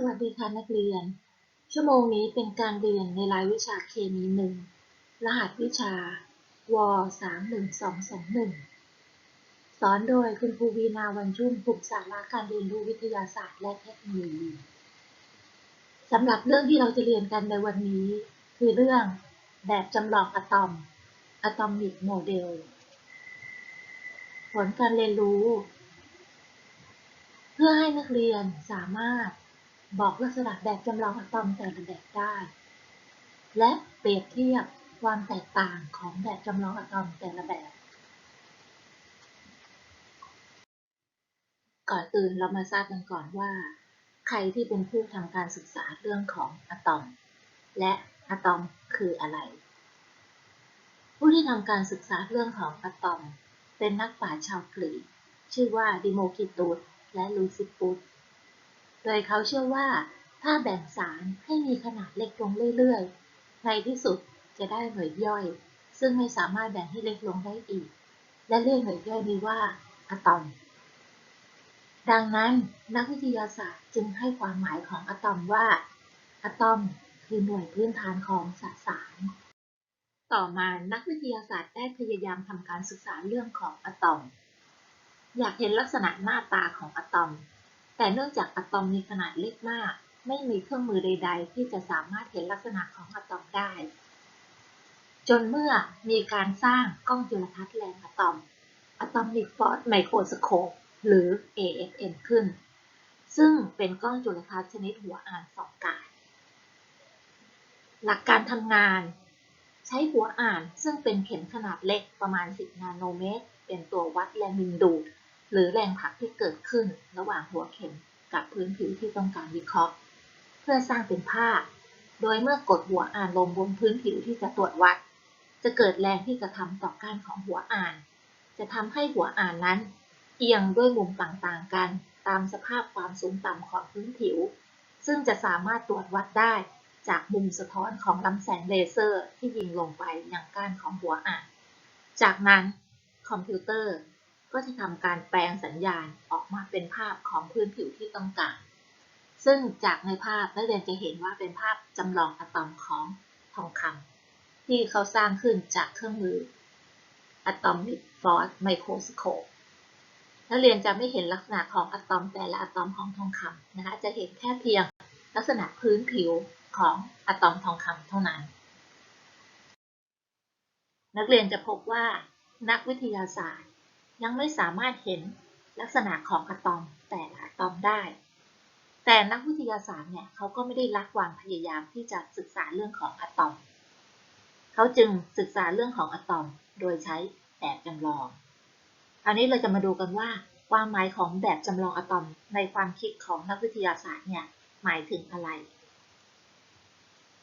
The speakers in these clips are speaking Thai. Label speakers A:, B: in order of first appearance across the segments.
A: สวัสดีค่ะนักเรียน ชั่วโมงนี้เป็นการเรียนในรายวิชาเคมีหนึ่ง รหัสวิชาว31221สอนโดยคุณครูวีนาวันชุ่มกลุ่มสาระการเรียนรู้วิทยาศาสตร์และเทคโนโลยีสำหรับเรื่องที่เราจะเรียนกันในวันนี้ คือเรื่องแบบจำลองอะตอม Atomic Model ผลการเรียนรู้ เพื่อให้นักเรียนสามารถ บอกลักษณะแบบจำลองอะตอมแต่ละแบบได้ และเปรียบเทียบความแตกต่างของแบบจำลองอะตอมแต่ละแบบ ก่อนอื่นเรามาทราบกันก่อนว่า ใครที่เป็นผู้ทำการศึกษาเรื่องของอะตอม และอะตอมคืออะไร ผู้ที่ทำการศึกษาเรื่องของอะตอม เป็นนักปราชญ์ชาวกรีกชื่อว่าดิโมคิตุสและลูซิปุส โดยเขาเชื่อว่าถ้าแบ่งสารให้มีขนาดเล็กลงเรื่อยๆ ในที่สุดจะได้หน่วยย่อย ซึ่งไม่สามารถแบ่งให้เล็กลงได้อีก และเรียกหน่วยย่อยนี้ว่าอะตอม ดังนั้นนักวิทยาศาสตร์จึงให้ความหมายของอะตอมว่าอะตอมคือหน่วยพื้นฐานของสสาร ต่อมานักวิทยาศาสตร์ได้พยายามทำการศึกษาเรื่องของอะตอม อยากเห็นลักษณะหน้าตาของอะตอม แต่เนื่องจากอะตอมมีขนาดเล็กมาก ไม่มีเครื่องมือใด ๆ ที่จะสามารถเห็นลักษณะของอะตอมได้ จนเมื่อมีการสร้างกล้องจุลทรรศน์แรงอะตอม Atomic Force Microscope หรือ AFM ขึ้น ซึ่งเป็นกล้องจุลทรรศน์ชนิดหัวอ่านสองกาย หลักการทำงานใช้หัวอ่านซึ่งเป็นเข็มขนาดเล็กประมาณ 10 นาโนเมตร เป็นตัววัดแรงดึงดูด หรือแรงผลักที่เกิดขึ้นระหว่างหัวเข็มกับพื้นผิวที่ต้องการวิเคราะห์ เพื่อสร้างเป็นภาพ โดยเมื่อกดหัวอ่านลงบนพื้นผิวที่จะตรวจวัด จะเกิดแรงที่จะทำต่อก้านของหัวอ่าน จะทำให้หัวอ่านนั้น เอียงด้วยมุมต่างๆกัน ตามสภาพความสูงต่ำของพื้นผิว ซึ่งจะสามารถตรวจวัดได้จากมุมสะท้อนของลำแสงเลเซอร์ที่ยิงลงไปยังก้านของหัวอ่าน จากนั้นคอมพิวเตอร์ ก็จะทำการแปลงสัญญาณออกมาเป็นภาพของพื้นผิวที่ต้องการ ซึ่งจากในภาพนักเรียนจะเห็นว่าเป็นภาพจำลองอะตอมของทองคำที่เขาสร้างขึ้นจากเครื่องมือ Atomic Force Microscope นักเรียนจะไม่เห็นลักษณะของอะตอมแต่ละอะตอมของทองคำนะคะ จะเห็นแค่เพียงลักษณะพื้นผิวของอะตอมทองคำเท่านั้น นักเรียนจะพบว่านักวิทยาศาสตร์ ยังไม่สามารถเห็นลักษณะของอะตอมแต่ละอะตอมได้ แต่นักวิทยาศาสตร์เนี่ยเขาก็ไม่ได้ละความพยายามที่จะศึกษาเรื่องของอะตอม เขาจึงศึกษาเรื่องของอะตอมโดยใช้แบบจำลอง คราวนี้เราจะมาดูกันว่าความหมายของแบบจำลองอะตอมในความคิดของนักวิทยาศาสตร์เนี่ยหมายถึงอะไร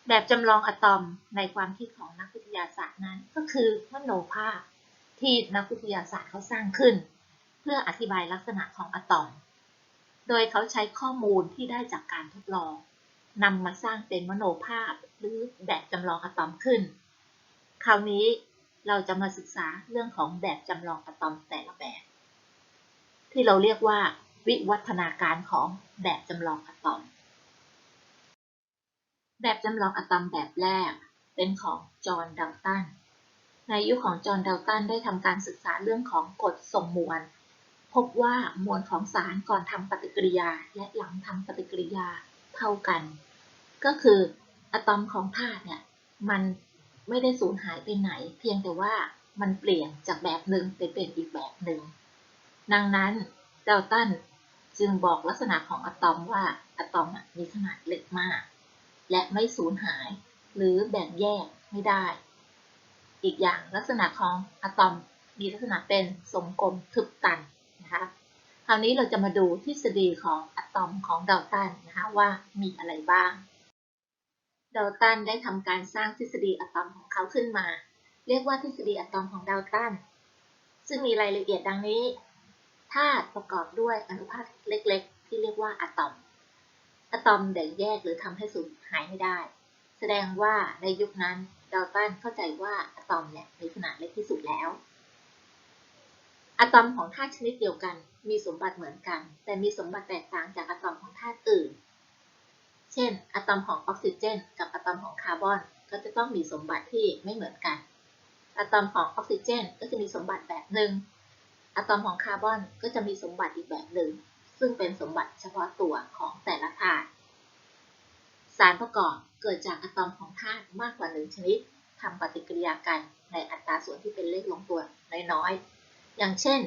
A: แบบจำลองอะตอมในความคิดของนักวิทยาศาสตร์นั้นก็คือมโนภาพ ที่นักวิทยาศาสตร์เขาสร้างขึ้น เพื่ออธิบายลักษณะของอะตอม โดยเขาใช้ข้อมูลที่ได้จากการทดลองนำมาสร้างเป็นมโนภาพหรือแบบจำลองอะตอมขึ้น คราวนี้เราจะมาศึกษาเรื่องของแบบจำลองอะตอมแต่ละแบบ ที่เราเรียกว่าวิวัฒนาการของแบบจำลองอะตอม แบบจำลองอะตอมแบบแรกเป็นของจอห์นดัลตัน ในยุคของจอห์นดัลตันได้ทำการศึกษาเรื่องของกฎส่งมวล พบว่ามวลของสารก่อนทำปฏิกิริยาและหลังทำปฏิกิริยาเท่ากัน ก็คืออะตอมของธาตุเนี่ยมันไม่ได้สูญหายไปไหน เพียงแต่ว่ามันเปลี่ยนจากแบบหนึ่งไปเป็นอีกแบบหนึ่ง ดังนั้นเดลตันจึงบอกลักษณะของอะตอมว่าอะตอมมีขนาดเล็กมาก และไม่สูญหาย หรือแบ่งแยกไม่ได้ อีกอย่างลักษณะของอะตอมมีลักษณะเป็นทรงกลมทึบตันนะคะคราวนี้เราจะมาดูทฤษฎีของอะตอมของดัลตันนะคะว่ามีอะไรบ้างดัลตันได้ทำการสร้างทฤษฎีอะตอมของเขาขึ้นมา เรียกว่าทฤษฎีอะตอมของดัลตันซึ่งมีรายละเอียดดังนี้ธาตุประกอบด้วยอนุภาคเล็ก ๆ ที่เรียกว่าอะตอม อะตอมแบ่งแยกหรือทำให้สูญหายไม่ได้ แสดงว่าในยุคนั้น ดัลตันเข้าใจว่าอะตอมเนี่ยมีขนาดเล็กที่สุดแล้ว อะตอมของธาตุชนิดเดียวกัน มีสมบัติเหมือนกัน แต่มีสมบัติแตกต่างจากอะตอมของธาตุอื่น เช่น อะตอมของออกซิเจน กับอะตอมของคาร์บอนก็จะต้องมีสมบัติที่ไม่เหมือนกัน อะตอมของออกซิเจนก็จะมีสมบัติแบบหนึ่ง อะตอมของคาร์บอนก็จะมีสมบัติอีกแบบหนึ่ง ซึ่งเป็นสมบัติเฉพาะตัวของแต่ละธาตุ สารประกอบ เกิดจากอะตอมของธาตุมากกว่าหนึ่งชนิดทำปฏิกิริยากันในอัตราส่วนที่เป็นเลขลงตัวน้อยๆ อย่างเช่น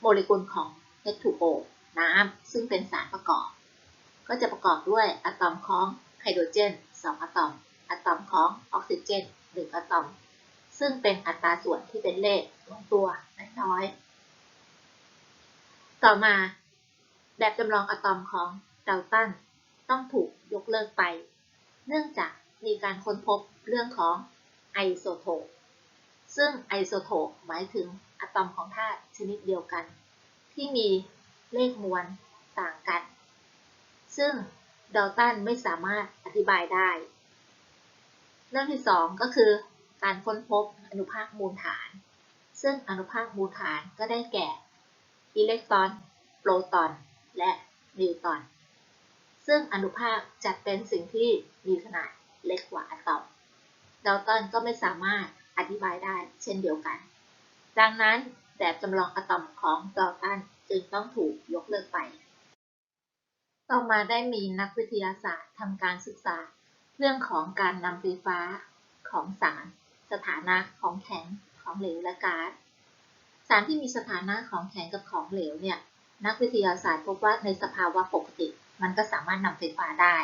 A: โมเลกุลของ H2O น้ำซึ่งเป็นสารประกอบ ก็จะประกอบด้วยอะตอมของไฮโดรเจน 2 อะตอม อะตอมของออกซิเจน 1 อะตอม ซึ่งเป็นอัตราส่วนที่เป็นเลขลงตัวน้อยๆ ต่อมา แบบจำลองอะตอมของดัลตันต้องถูกยกเลิกไป เนื่องจากมีการค้นพบเรื่องของไอโซโทปซึ่งไอโซโทปหมายถึงอะตอมของธาตุชนิดเดียวกัน ที่มีเลขมวลต่างกัน ซึ่งดัลตันไม่สามารถอธิบายได้ เรื่องที่ 2 ก็คือการค้นพบอนุภาคมูลฐาน ซึ่งอนุภาคมูลฐานก็ได้แก่อิเล็กตรอน โปรตอน และนิวตรอน ซึ่งอนุภาคจัดเป็นสิ่งที่มีขนาดเล็กกว่าอะตอมดัลตันก็ไม่สามารถอธิบายได้เช่นเดียวกัน ดังนั้นแบบจำลองอะตอมของดัลตันจึงต้องถูกยกเลิกไป ต่อมาได้มีนักวิทยาศาสตร์ทำการศึกษา เรื่องของการนำไฟฟ้าของสาร สถานะของแข็งของเหลวและก๊าซสารที่มีสถานะของแข็งกับของเหลวเนี่ยนักวิทยาศาสตร์พบว่าในสภาวะปกติ มันก็สามารถนำไฟฟ้าได้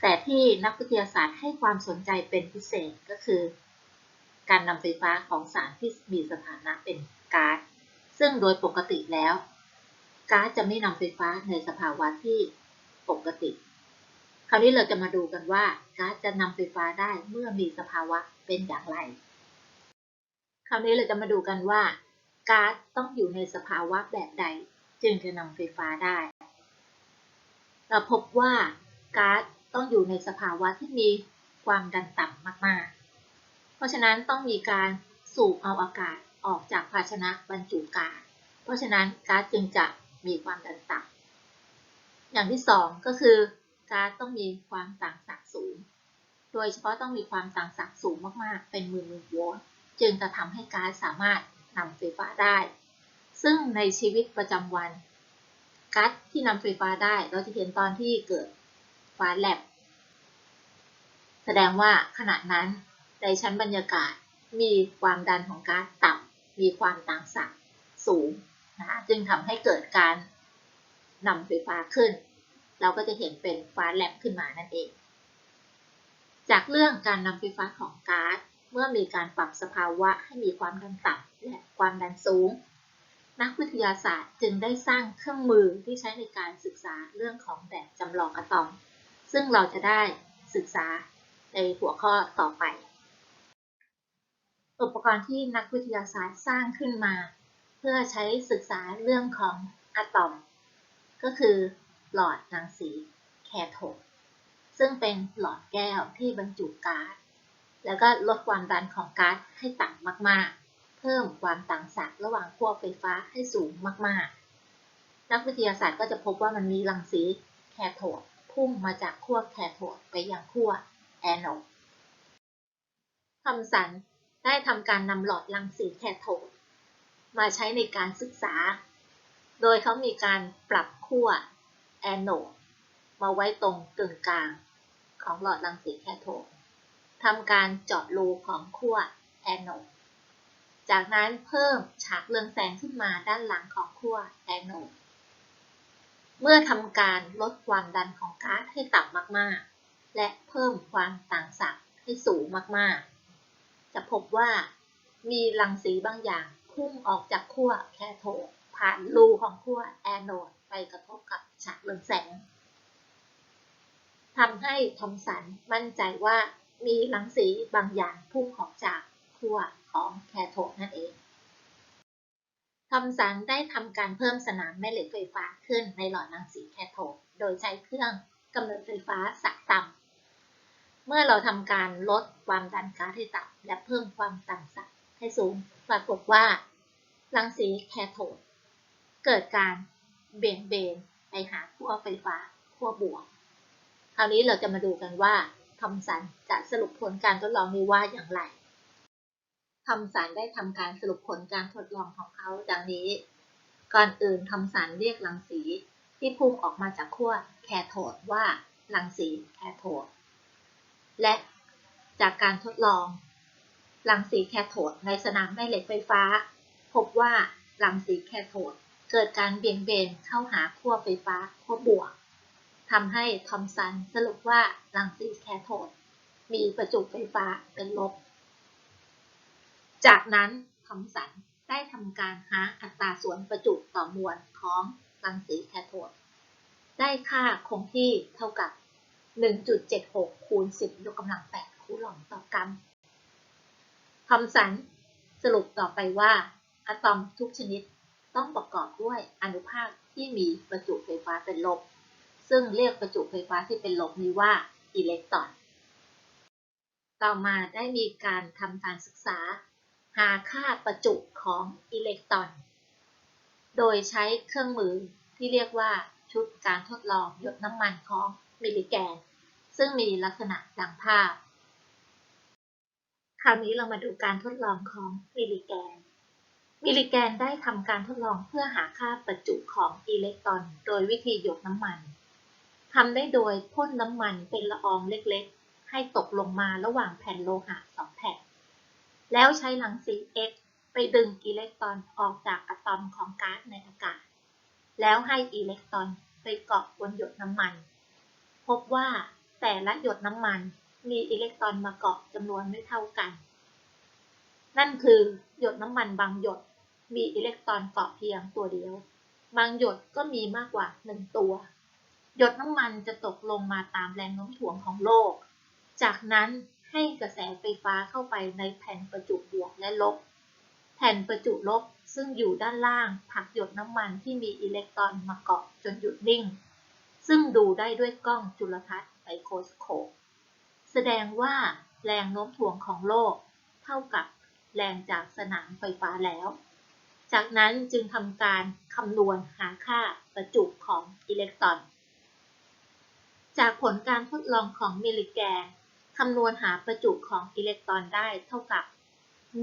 A: แต่ที่นักวิทยาศาสตร์ให้ความสนใจเป็นพิเศษก็คือ การนำไฟฟ้าของสารที่มีสถานะเป็นก๊าซซึ่งโดยปกติแล้วก๊าซจะไม่นำไฟฟ้าในสภาวะที่ปกติ คราวนี้เราจะมาดูกันว่าก๊าซจะนำไฟฟ้าได้เมื่อมีสภาวะเป็นอย่างไร คราวนี้เราจะมาดูกันว่าก๊าซต้องอยู่ในสภาวะแบบใด จึงจะนำไฟฟ้าได้ เราพบว่าก๊าซต้องอยู่ในสภาวะที่มีความดันต่ำมากๆ เพราะฉะนั้นต้องมีการสูบเอาอากาศออกจากภาชนะบรรจุก๊าซ เพราะฉะนั้นก๊าซจึงจะมีความดันต่ำ อย่างที่สองก็คือก๊าซต้องมีความต่างศักย์สูง โดยเฉพาะต้องมีความต่างศักย์สูงมากๆ เป็นหมื่นหมื่นโวลต์ จึงจะทำให้ก๊าซสามารถนำไฟฟ้าได้ ซึ่งในชีวิตประจำวัน ก๊าซที่นำไฟฟ้าได้ เราจะเห็นตอนที่เกิดฟ้าแลบ แสดงว่าขณะนั้นในชั้นบรรยากาศมีความดันของก๊าซต่ำมีความต่างศักย์สูงนะคะจึงทำให้เกิดการนำไฟฟ้าขึ้น เราก็จะเห็นเป็นฟ้าแลบขึ้นมานั่นเอง จากเรื่องการนำไฟฟ้าของก๊าซเมื่อมีการปรับสภาวะให้มีความดันต่ำและความดันสูง นักวิทยาศาสตร์จึงได้สร้างเครื่องมือที่ใช้ในการศึกษาเรื่องของแบบจำลองอะตอม ซึ่งเราจะได้ศึกษาในหัวข้อต่อไป อุปกรณ์ที่นักวิทยาศาสตร์สร้างขึ้นมา เพื่อใช้ศึกษาเรื่องของอะตอม ก็คือหลอดรังสีแคโทดซึ่งเป็นหลอดแก้วที่บรรจุก๊าซแล้วก็ลดความดันของก๊าซให้ต่ำมากๆ เพิ่มความต่างศักย์ระหว่างขั้วไฟฟ้าให้สูงมาก ๆ นักวิทยาศาสตร์ก็จะพบว่ามันมีรังสีแคโทดพุ่งมาจากขั้วแคโทดไปยังขั้วแอนโอดทอมสันได้ทำการนำหลอดรังสีแคโทดมาใช้ในการศึกษา โดยเขามีการปรับขั้วแอนโอดมาไว้ตรงกึ่งกลางของหลอดรังสีแคโทดทำการเจาะรูของขั้วแอนโอด จากนั้นเพิ่มฉากเรืองแสงขึ้นมาด้านหลังของขั้วแอนโอด เมื่อทำการลดความดันของก๊าซให้ต่ำมากๆ และเพิ่มความต่างศักย์ให้สูงมากๆ จะพบว่ามีรังสีบางอย่างพุ่งออกจากขั้วแคโทดผ่านรูของขั้วแอนโอดไปกระทบกับฉากเรืองแสงทำให้ทอมสันมั่นใจว่ามีรังสีบางอย่างพุ่งออกจากขั้ว ของแคโทดนั่นเองทอมสันได้ทำการเพิ่มสนามแม่เหล็กไฟฟ้าขึ้นในหลอดรังสีแคโทดโดยใช้เครื่องกำเนิดไฟฟ้าสักต่ำเมื่อเราทำการลดความดันก๊าซให้ต่ำและเพิ่มความต่างศักย์ให้สูง ปรากฏว่ารังสีแคโทดเกิดการเบี่ยงเบนไปหาขั้วไฟฟ้าขั้วบวก คราวนี้เราจะมาดูกันว่าทอมสันจะสรุปผลการทดลองนี้ว่าอย่างไร ทอมสันได้ทำการสรุปผลการทดลองของเขาดังนี้ ก่อนอื่นทอมสันเรียกรังสีที่พุ่งออกมาจากขั้วแคโทดว่ารังสีแคโทด และจากการทดลองรังสีแคโทดในสนามแม่เหล็กไฟฟ้า พบว่ารังสีแคโทดเกิดการเบี่ยงเบนเข้าหาขั้วไฟฟ้าขั้วบวกทำให้ทอมสันสรุปว่ารังสีแคโทดมีประจุไฟฟ้าเป็นลบ จากนั้นทอมสันได้ทำการหาอัตราส่วนประจุต่อมวลของรังสีแคโทด ได้ค่าคงที่เท่ากับ 1.76 คูณ 10 ยกกำลัง 8 คูลอมต่อกรัมทอมสันสรุปต่อไปว่าอะตอมทุกชนิดต้องประกอบด้วยอนุภาคที่มีประจุไฟฟ้าเป็นลบ ซึ่งเรียกประจุไฟฟ้าที่เป็นลบนี้ว่าอิเล็กตรอน ต่อมาได้มีการทำการศึกษา หาค่าประจุของอิเล็กตรอน โดยใช้เครื่องมือที่เรียกว่าชุดการทดลองหยดน้ำมันของมิลลิแกน ซึ่งมีลักษณะดังภาพ คราวนี้เรามาดูการทดลองของมิลลิแกน มิลลิแกนได้ทำการทดลองเพื่อหาค่าประจุของอิเล็กตรอน โดยวิธีหยดน้ำมันทำได้โดยพ่นน้ำมันเป็นละอองเล็กๆ ให้ตกลงมาระหว่างแผ่นโลหะสองแผ่น แล้วใช้รังสี X ไปดึงอิเล็กตรอนออกจากอะตอมของก๊าซในอากาศ แล้วให้อิเล็กตรอนไปเกาะบนหยดน้ำมัน พบว่าแต่ละหยดน้ำมันมีอิเล็กตรอนมาเกาะจำนวนไม่เท่ากัน นั่นคือหยดน้ำมันบางหยดมีอิเล็กตรอนเกาะเพียงตัวเดียว บางหยดก็มีมากกว่าหนึ่งตัว หยดน้ำมันจะตกลงมาตามแรงโน้มถ่วงของโลก จากนั้น ให้กระแสไฟฟ้าเข้าไปในแผ่นประจุบวกและลบ แผ่นประจุลบซึ่งอยู่ด้านล่างผลักหยดน้ำมันที่มีอิเล็กตรอนมาเกาะจนหยุดนิ่ง ซึ่งดูได้ด้วยกล้องจุลทรรศน์ไมโครสโคป แสดงว่าแรงโน้มถ่วงของโลก เท่ากับแรงจากสนามไฟฟ้าแล้ว จากนั้นจึงทำการคำนวณหาค่าประจุของอิเล็กตรอน จากผลการทดลองของมิลลิแกน คำนวณหาประจุของอิเล็กตรอนได้เท่ากับ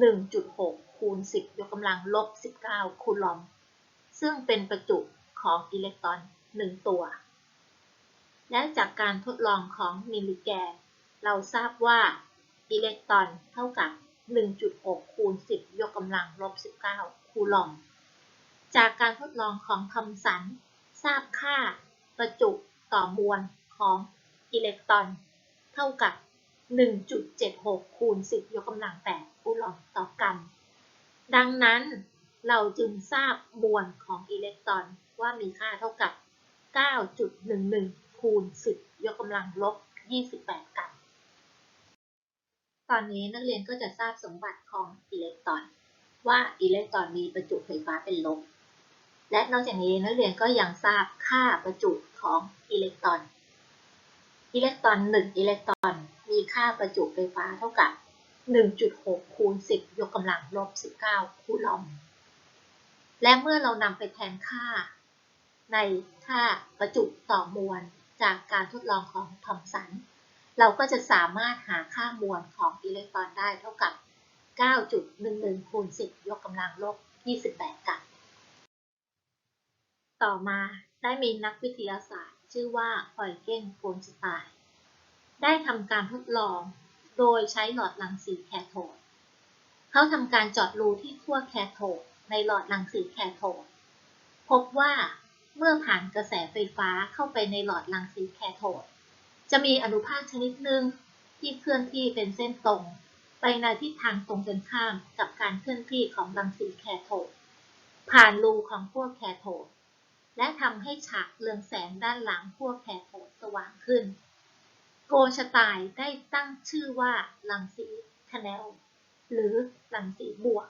A: 1.6 คูณ 10 ยกกำลังลบ 19 คูลอม ซึ่งเป็นประจุของอิเล็กตรอน 1 ตัว และจากการทดลองของมิลลิแกนเราทราบว่าอิเล็กตรอนเท่ากับ 1.6 คูณ 10 ยกกำลังลบ 19 คูลอม จากการทดลองของทอมสัน ทราบค่าประจุต่อมวลของอิเล็กตรอน เท่ากับ 1.76 คูณ 10 ยกกำลัง 8 คูลอมต่อกรัมดังนั้นเราจึงทราบมวลของอิเล็กตรอนว่ามีค่าเท่ากับ 9.11 คูณ 10 ยกกำลังลบ 28 กรัม ตอนนี้นักเรียนก็จะทราบสมบัติของอิเล็กตรอน ว่าอิเล็กตรอนมีประจุไฟฟ้าเป็นลบ และนอกจากนี้นักเรียนก็ยังทราบค่าประจุของอิเล็กตรอน อิเล็กตรอน 1 อิเล็กตรอน มีค่าประจุไฟฟ้าเท่ากับ 1.6 คูณ 10 ยกกำลังลบ 19 คูลอม และเมื่อเรานำไปแทนค่า ในค่าประจุต่อมวลจากการทดลองของทอมสัน เราก็จะสามารถหาค่ามวลของอิเล็กตรอนได้เท่ากับ 9.11 คูณ 10 ยกกำลังลบ 28กรัมต่อมาได้มีนักวิทยาศาสตร์ ชื่อว่าฮอยเกนโฟนสไตน์ ได้ทำการทดลอง โดยใช้หลอดรังสีแคโทดเขาทำการเจาะรูที่ขั้วแคโทดในหลอดรังสีแคโทดพบว่าเมื่อผ่านกระแสไฟฟ้าเข้าไปในหลอดรังสีแคโทดจะมีอนุภาคชนิดหนึ่งที่เคลื่อนที่เป็นเส้นตรง ไปในทิศทางตรงกันข้ามกับการเคลื่อนที่ของรังสีแคโทดผ่านรูของขั้วแคโทดและทำให้ฉากเรืองแสงด้านหลังขั้วแคโทดสว่างขึ้น โกชตายได้ตั้งชื่อว่ารังสีคาเนลหรือรังสีบวก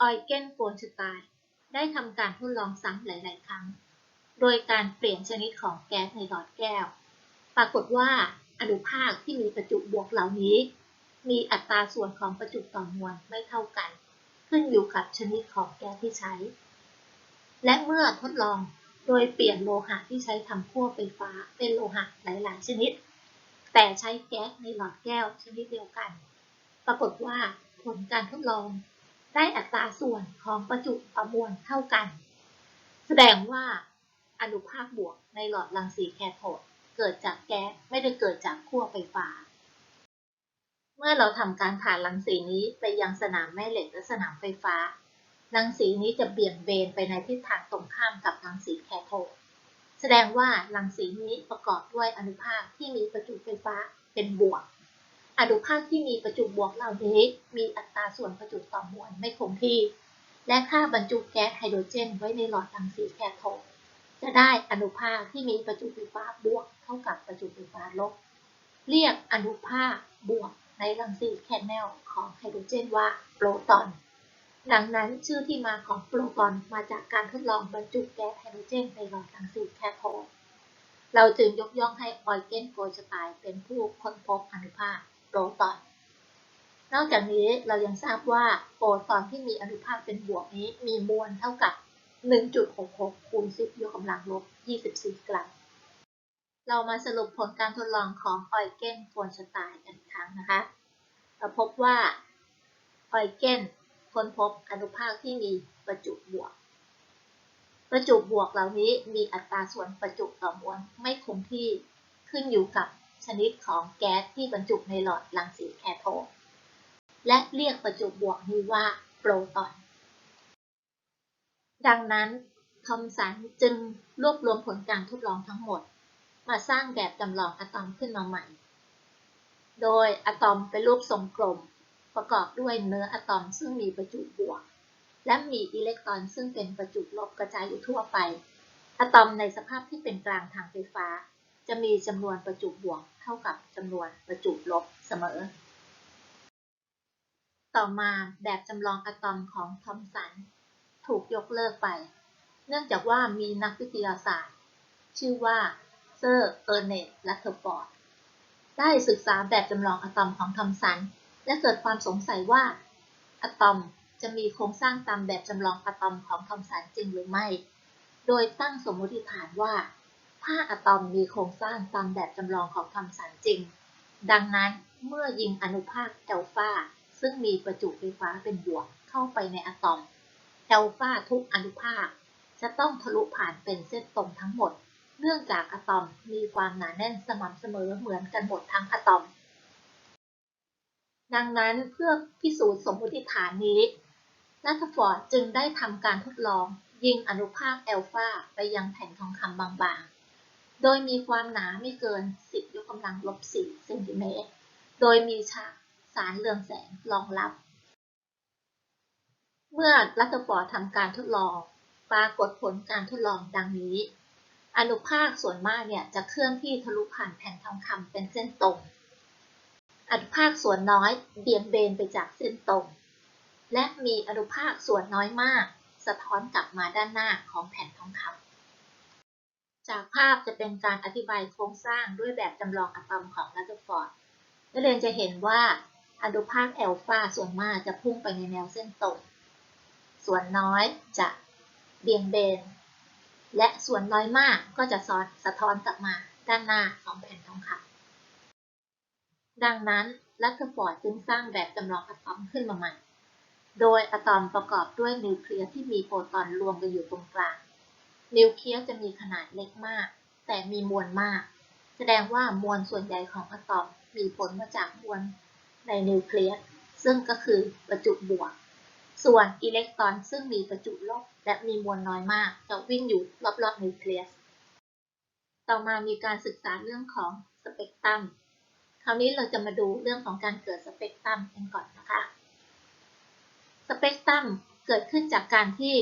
A: ออยเกนโฟนสไตน์ได้ทำการทดลองซ้ำหลาย ๆ ครั้ง โดยการเปลี่ยนชนิดของแก๊สในหลอดแก้ว ปรากฏว่าอนุภาคที่มีประจุบวกเหล่านี้ มีอัตราส่วนของประจุต่อมวลไม่เท่ากัน ขึ้นอยู่กับชนิดของแก๊สที่ใช้ และเมื่อทดลอง โดยเปลี่ยนโลหะที่ใช้ทำขั้วไฟฟ้าเป็นโลหะหลาย ๆ ชนิด แต่ใช้แก๊สในหลอดแก้วชนิดเดียวกัน ปรากฏว่าผลการทดลองได้อัตราส่วนของประจุต่อมวลเท่ากัน แสดงว่าอนุภาคบวกในหลอดรังสีแคโทดเกิดจากแก๊สไม่ได้เกิดจากขั้วไฟฟ้า เมื่อเราทำการผ่านรังสีนี้ไปยังสนามแม่เหล็กและสนามไฟฟ้า รังสีนี้จะเบี่ยงเบนไปในทิศทางตรงข้ามกับรังสีแคโทด แสดงว่ารังสีนี้ประกอบด้วยอนุภาคที่มีประจุไฟฟ้าเป็นบวก อนุภาคที่มีประจุบวกเหล่านี้ มีอัตราส่วนประจุต่อมวลไม่คงที่ และค่าบรรจุแก๊สไฮโดรเจนไว้ในหลอดรังสีแคโทด จะได้อนุภาคที่มีประจุไฟฟ้าบวก เท่ากับประจุไฟฟ้าลบ เรียกอนุภาคบวกในรังสีแคนเนลของไฮโดรเจนว่าโปรตอน ดังนั้นชื่อที่มาของโปรตอนมาจากการทดลองบรรจุแก๊สไฮโดรเจนในหลอดรังสีแคโทดเราจึงยกย่องให้ออยเกนโกลสไตน์เป็นผู้ค้นพบอนุภาคโปรตอน นอกจากนี้เรายังทราบว่าโปรตอนที่มีอนุภาคเป็นบวกนี้มีมวลเท่ากับ 1.66 คูณ 10 ยกกำลังลบ 24 กรัม เรามาสรุปผลการทดลองของออยเกนโกลสไตน์กันอีกครั้งนะคะ เราพบว่าออยเกน ค้นพบอนุภาคที่มีประจุบวก ประจุบวกเหล่านี้มีอัตราส่วนประจุต่อมวลไม่คงที่ขึ้นอยู่กับชนิดของแก๊สที่บรรจุในหลอดรังสีแคโทดและเรียกประจุบวกนี้ว่าโปรตอน ดังนั้นทอมสันจึงรวบรวมผลการทดลองทั้งหมด มาสร้างแบบจำลองอะตอมขึ้นมาใหม่ โดยอะตอมเป็นรูปทรงกลม ประกอบด้วยเนื้ออะตอมซึ่งมีประจุบวก และมีอิเล็กตรอนซึ่งเป็นประจุลบกระจายอยู่ทั่วไป อะตอมในสภาพที่เป็นกลางทางไฟฟ้า จะมีจำนวนประจุบวกเท่ากับจำนวนประจุลบเสมอ ต่อมาแบบจำลองอะตอมของทอมสันถูกยกเลิกไป เนื่องจากว่ามีนักวิทยาศาสตร์ ชื่อว่าเซอร์เออร์เนตและเทอร์ฟอร์ดได้ศึกษาแบบจำลองอะตอมของทอมสัน และเกิดความสงสัยว่าอะตอมจะมีโครงสร้างตามแบบจำลองอะตอมของทอมสันจริงหรือไม่ โดยตั้งสมมติฐานว่า ถ้าอะตอมมีโครงสร้างตามแบบจำลองของทอมสันจริง ดังนั้นเมื่อยิงอนุภาคแอลฟาซึ่งมีประจุไฟฟ้าเป็นบวกเข้าไปในอะตอมแอลฟาทุกอนุภาค จะต้องทะลุผ่านเป็นเส้นตรงทั้งหมด เนื่องจากอะตอมมีความหนาแน่นสม่ำเสมอเหมือนกันหมดทั้งอะตอม ดังนั้นเพื่อพิสูจน์สมมติฐานนี้ลัตฟอร์ดจึงได้ทำการทดลองยิงอนุภาคแอลฟาไปยังแผ่นทองคำบางๆ โดยมีความหนาไม่เกิน 10 ยกกำลังลบ 4 เซนติเมตร โดยมีฉากสารเรืองแสงรองรับ เมื่อลัตต์ฟอร์ดทำการทดลอง ปรากฏผลการทดลองดังนี้ อนุภาคส่วนมากเนี่ยจะเคลื่อนที่ทะลุผ่านแผ่นทองคำเป็นเส้นตรง อนุภาคส่วนน้อยเบี่ยงเบนไปจากเส้นตรง และมีอนุภาคส่วนน้อยมาก สะท้อนกลับมาด้านหน้าของแผ่นทองคำจากภาพจะเป็นการอธิบายโครงสร้างด้วยแบบจำลองอะตอมของลัตเตอร์ฟอร์ดนักเรียนจะเห็นว่าอนุภาคแอลฟาส่วนมากจะพุ่งไปในแนวเส้นตรง ส่วนน้อยจะเบี่ยงเบน และส่วนน้อยมากก็จะซ้อนสะท้อนกลับมาด้านหน้าของแผ่นทองคำ ดังนั้นลัตเตอร์ฟอร์ดจึงสร้างแบบจำลองอะตอมขึ้นมาใหม่ โดยอะตอมประกอบด้วยนิวเคลียสที่มีโปรตอนรวมกันอยู่ตรงกลาง นิวเคลียสจะมีขนาดเล็กมาก แต่มีมวลมาก แสดงว่ามวลส่วนใหญ่ของอะตอมมีผลมาจากมวลในนิวเคลียส ซึ่งก็คือประจุบวก ส่วนอิเล็กตรอนซึ่งมีประจุลบและมีมวลน้อยมากจะวิ่งอยู่รอบๆนิวเคลียส ต่อมามีการศึกษาเรื่องของสเปกตรัม คราวนี้เราจะมาดูเรื่องของการเกิดสเปกตรัมกันก่อนนะคะ สเปกตรัมเกิดขึ้นจากการที่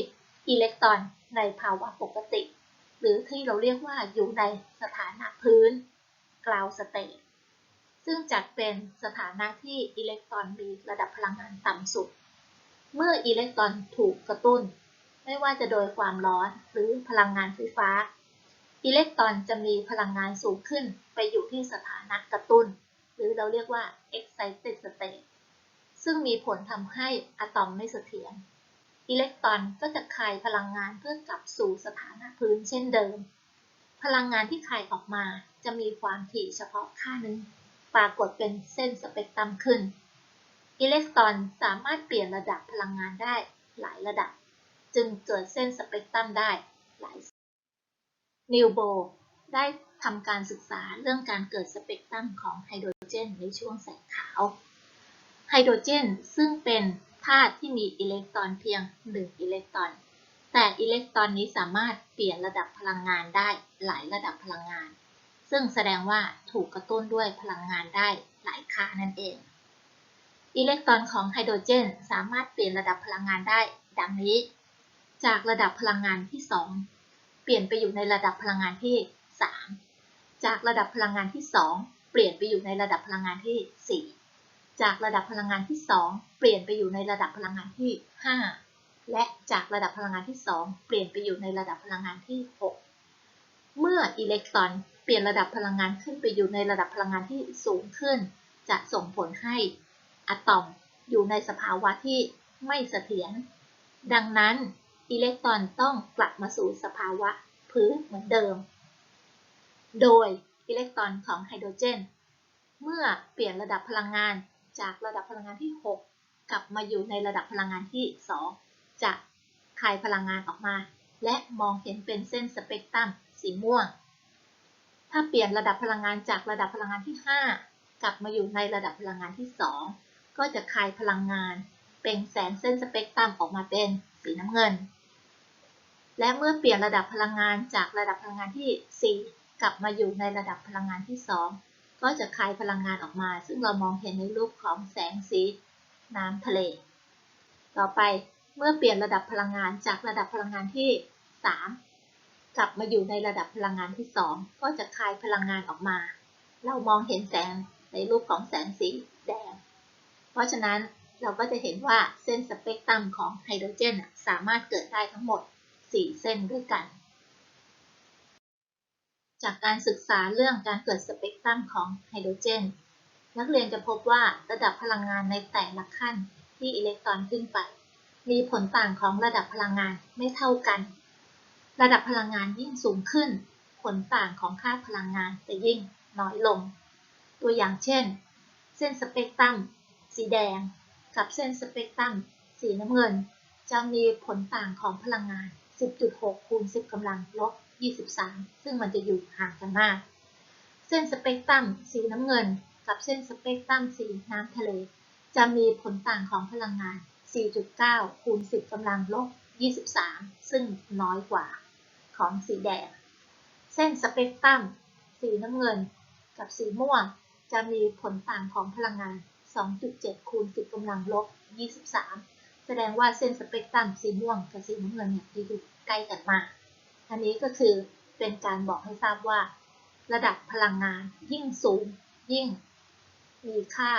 A: อิเล็กตรอนในภาวะปกติ หรือที่เราเรียกว่าอยู่ในสถานะพื้น ground state ซึ่งจัดเป็นสถานะที่อิเล็กตรอนมีระดับพลังงานต่ำสุด เมื่ออิเล็กตรอนถูกกระตุ้น ไม่ว่าจะโดยความร้อนหรือพลังงานไฟฟ้า อิเล็กตรอนจะมีพลังงานสูงขึ้นไปอยู่ที่สถานะกระตุ้น หรือเราเรียกว่า excited state ซึ่งมีผลทำให้อะตอมไม่เสถียร อิเล็กตรอนก็จะคายพลังงานเพื่อกลับสู่สถานะพื้นเช่นเดิม พลังงานที่คายออกมาจะมีความถี่เฉพาะค่าหนึ่งปรากฏเป็นเส้นสเปกตรัมขึ้น อิเล็กตรอนสามารถเปลี่ยนระดับพลังงานได้หลายระดับ จึงเกิดเส้นสเปกตรัมได้หลายนิวโบได้ ทำการศึกษาเรื่องการเกิดสเปกตรัมของไฮโดรเจนในช่วงแสงขาว ไฮโดรเจนซึ่งเป็นธาตุที่มีอิเล็กตรอนเพียง 1 อิเล็กตรอน แต่อิเล็กตรอนนี้สามารถเปลี่ยนระดับพลังงานได้หลายระดับพลังงาน ซึ่งแสดงว่าถูกกระตุ้นด้วยพลังงานได้หลายค่านั่นเอง อิเล็กตรอนของไฮโดรเจนสามารถเปลี่ยนระดับพลังงานได้ ดังนี้ จากระดับพลังงานที่ 2 เปลี่ยนไปอยู่ในระดับพลังงานที่ 3 จากระดับพลังงานที่ 2 เปลี่ยนไปอยู่ในระดับพลังงานที่ 4 จากระดับพลังงานที่ 2 เปลี่ยนไปอยู่ในระดับพลังงานที่ 5 และจากระดับพลังงานที่ 2 เปลี่ยนไปอยู่ในระดับพลังงานที่ 6 เมื่ออิเล็กตรอนเปลี่ยนระดับพลังงานขึ้นไปอยู่ในระดับพลังงานที่สูงขึ้น จะส่งผลให้อะตอมอยู่ในสภาวะที่ไม่เสถียร ดังนั้นอิเล็กตรอนต้องกลับมาสู่สภาวะพื้นเหมือนเดิม โดยอิเล็กตรอนของไฮโดรเจน เมื่อเปลี่ยนระดับพลังงานจากระดับพลังงานที่ 6 กลับมาอยู่ในระดับพลังงานที่ 2 จะคายพลังงานออกมา และมองเห็นเป็นเส้นสเปกตรัมสีม่วง ถ้าเปลี่ยนระดับพลังงานจากระดับพลังงานที่ 5 กลับมาอยู่ในระดับพลังงานที่ 2 ก็จะคายพลังงานเป็นแสงเส้นสเปกตรัมออกมาเป็นสีน้ำเงิน และเมื่อเปลี่ยนระดับพลังงานจากระดับพลังงานที่ 4 กลับมาอยู่ในระดับพลังงานที่ 2 ก็จะคายพลังงานออกมา ซึ่งเรามองเห็นในรูปของแสงสี น้ำทะเล ต่อไปเมื่อเปลี่ยนระดับพลังงานจากระดับพลังงานที่ 3 กลับมาอยู่ในระดับพลังงานที่ 2 ก็จะคายพลังงานออกมา เรามองเห็นแสงในรูปของแสงสีแดง เพราะฉะนั้นเราก็จะเห็นว่าเส้นสเปกตรัมของไฮโดรเจนสามารถเกิดได้ทั้งหมด 4 เส้นด้วยกัน จากการศึกษาเรื่องการเกิดสเปกตรัมของไฮโดรเจน นักเรียนจะพบว่าระดับพลังงานในแต่ละขั้นที่อิเล็กตรอนขึ้นไป มีผลต่างของระดับพลังงานไม่เท่ากัน ระดับพลังงานยิ่งสูงขึ้น ผลต่างของค่าพลังงานจะยิ่งน้อยลง ตัวอย่างเช่น เส้นสเปกตรัมสีแดง กับเส้นสเปกตรัมสีน้ำเงิน จะมีผลต่างของพลังงาน 10.6 คูณ 10กำลังลบ 23 ซึ่งมันจะอยู่ห่างกันมาก เส้นสเปกตรัมสีน้ำเงิน กับเส้นสเปกตรัมสีน้ำทะเล จะมีผลต่างของพลังงาน 4.9 คูณ 10กำลังลบ 23 ซึ่งน้อยกว่าของสีแดง เส้นสเปกตรัมสีน้ำเงิน กับสีม่วง จะมีผลต่างของพลังงาน 2.7 คูณ 10กำลังลบ 23 แสดงว่าเส้นสเปกตรัมสีม่วงกับสีน้ำเงินเนี่ยจะอยู่ใกล้กันมาก อันนี้ก็คือเป็นการบอกให้ทราบว่า ระดับพลังงานยิ่งสูง ยิ่ง มีค่า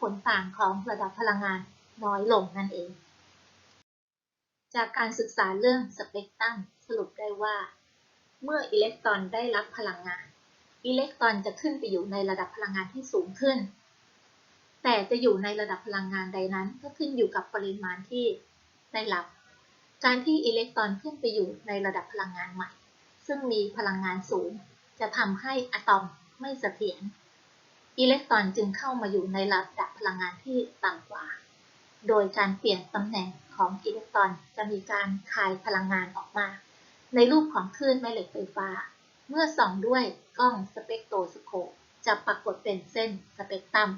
A: ผลต่างของระดับพลังงานน้อยลงนั่นเอง จากการศึกษาเรื่องสเปกตรัมสรุปได้ว่า เมื่ออิเล็กตรอนได้รับพลังงาน อิเล็กตรอนจะขึ้นไปอยู่ในระดับพลังงานที่สูงขึ้น แต่จะอยู่ในระดับพลังงานใดนั้นก็ขึ้นอยู่กับปริมาณที่ได้รับ การที่อิเล็กตรอนขึ้นไปอยู่ในระดับพลังงานใหม่ ซึ่งมีพลังงานสูง จะทำให้อะตอมไม่เสถียร อิเล็กตรอนจึงเข้ามาอยู่ในระดับพลังงานที่ต่ำกว่า โดยการเปลี่ยนตำแหน่งของอิเล็กตรอนจะมีการคายพลังงานออกมา ในรูปของคลื่นแม่เหล็กไฟฟ้า เมื่อส่องด้วยกล้องสเปกโทรสโคปจะปรากฏเป็นเส้นสเปกตรัม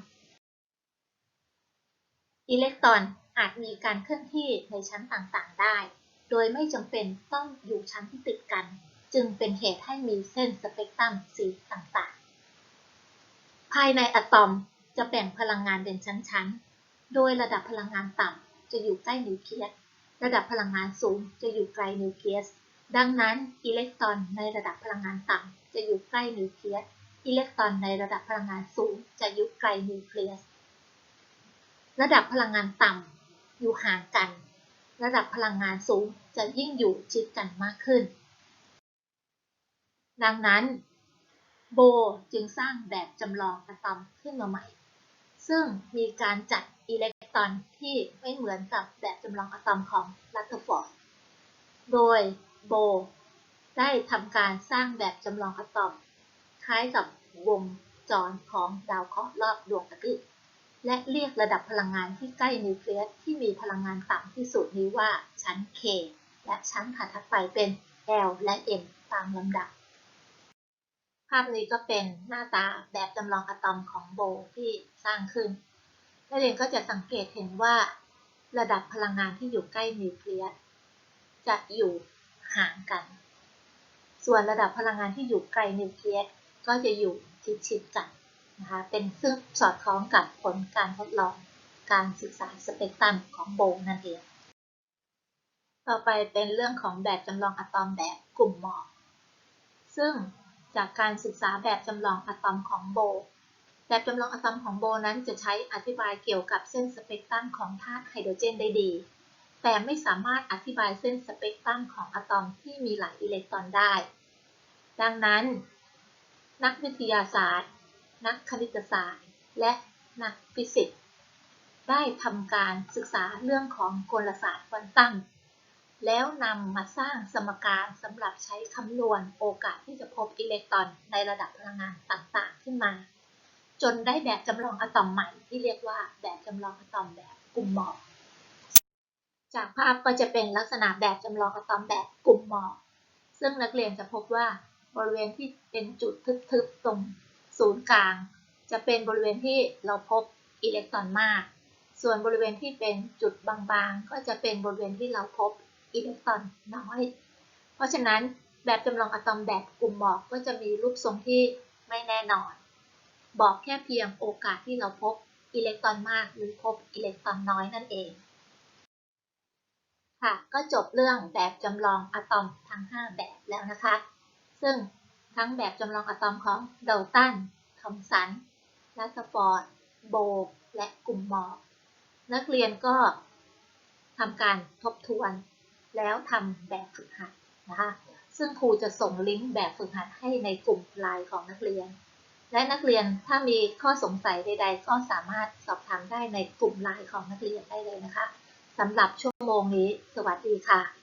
A: อิเล็กตรอน อาจมีการเคลื่อนที่ในชั้นต่างๆได้ โดยไม่จำเป็นต้องอยู่ชั้นที่ติดกัน จึงเป็นเหตุให้มีเส้นสเปกตรัมสีต่างๆ ภายในอะตอมจะแบ่งพลังงานเป็นชั้นๆ โดยระดับพลังงานต่ำจะอยู่ใกล้นิวเคลียส ระดับพลังงานสูงจะอยู่ไกลนิวเคลียส ดังนั้นอิเล็กตรอนในระดับพลังงานต่ำจะอยู่ใกล้นิวเคลียส อิเล็กตรอนในระดับพลังงานสูงจะอยู่ไกลนิวเคลียส ระดับพลังงานต่ำ อยู่ห่างกัน ระดับพลังงานสูงจะยิ่งอยู่ชิดกันมากขึ้น ดังนั้นโบจึงสร้างแบบจำลองอะตอมขึ้นมาใหม่ ซึ่งมีการจัดอิเล็กตรอนที่ไม่เหมือนกับแบบจำลองอะตอมของลัตเทอร์ฟอร์ด โดยโบได้ทำการสร้างแบบจำลองอะตอม คล้ายกับวงจรของดาวเคราะห์รอบดวงอาทิตย์ และเรียกระดับพลังงานที่ใกล้นิวเคลียสที่มีพลังงานต่ำที่สุดนี้ว่าชั้น K และชั้นถัดไปเป็น L และ M ตามลำดับ ภาพนี้ก็เป็นหน้าตาแบบจำลองอะตอมของโบที่สร้างขึ้นนักเรียนก็จะสังเกตเห็นว่า ระดับพลังงานที่อยู่ใกล้นิวเคลียสจะอยู่ห่างกัน ส่วนระดับพลังงานที่อยู่ไกลนิวเคลียสก็จะอยู่ชิดๆกัน นะคะเป็นซึ่งสอดคล้องกับผลการทดลองการศึกษาสเปกตรัมของโบนั่นเอง ต่อไปเป็นเรื่องของแบบจำลองอะตอมแบบกลุ่มหมอก ซึ่งจากการศึกษาแบบจำลองอะตอมของโบ แบบจำลองอะตอมของโบนั้นจะใช้อธิบายเกี่ยวกับเส้นสเปกตรัมของธาตุไฮโดรเจนได้ดี แต่ไม่สามารถอธิบายเส้นสเปกตรัมของอะตอมที่มีหลายอิเล็กตรอนได้ ดังนั้น นักวิทยาศาสตร์ นักคณิตศาสตร์ และนักฟิสิกส์ ได้ทำการศึกษาเรื่องของกลศาสตร์ควอนตัมแล้วนำมาสร้างสมการสำหรับใช้คำนวณโอกาสที่จะพบอิเล็กตรอนในระดับพลังงานต่างๆ ขึ้นมา จนได้แบบจำลองอะตอมใหม่ที่เรียกว่าแบบจำลองอะตอมแบบกลุ่มหมอกจากภาพก็จะเป็นลักษณะแบบจำลองอะตอมแบบกลุ่มหมอกซึ่งนักเรียนจะพบว่าบริเวณที่เป็นจุดทึบๆตรง ศูนย์กลาง จะเป็นบริเวณที่เราพบอิเล็กตรอนมาก ส่วนบริเวณที่เป็นจุดบางๆ ก็จะเป็นบริเวณที่เราพบอิเล็กตรอนน้อย เพราะฉะนั้นแบบจำลองอะตอมแบบกลุ่มหมอกก็จะมีรูปทรงที่ไม่แน่นอน บอกแค่เพียงโอกาสที่เราพบอิเล็กตรอนมากหรือพบอิเล็กตรอนน้อยนั่นเอง ค่ะ ก็จบเรื่องแบบจำลองอะตอมทั้ง 5 แบบแล้วนะคะ ซึ่ง ทั้งแบบจำลองอะตอมของเดลตันทอมสันลัตฟอร์ด โบกและกลุ่มหมอก นักเรียนก็ทำการทบทวน แล้วทำแบบฝึกหัดนะคะ ซึ่งครูจะส่งลิงก์แบบฝึกหัดให้ในกลุ่มไลน์ของนักเรียน และนักเรียนถ้ามีข้อสงสัยใด ๆ ก็สามารถสอบถามได้ในกลุ่มไลน์ของนักเรียนได้เลยนะคะสำหรับชั่วโมงนี้ สวัสดีค่ะ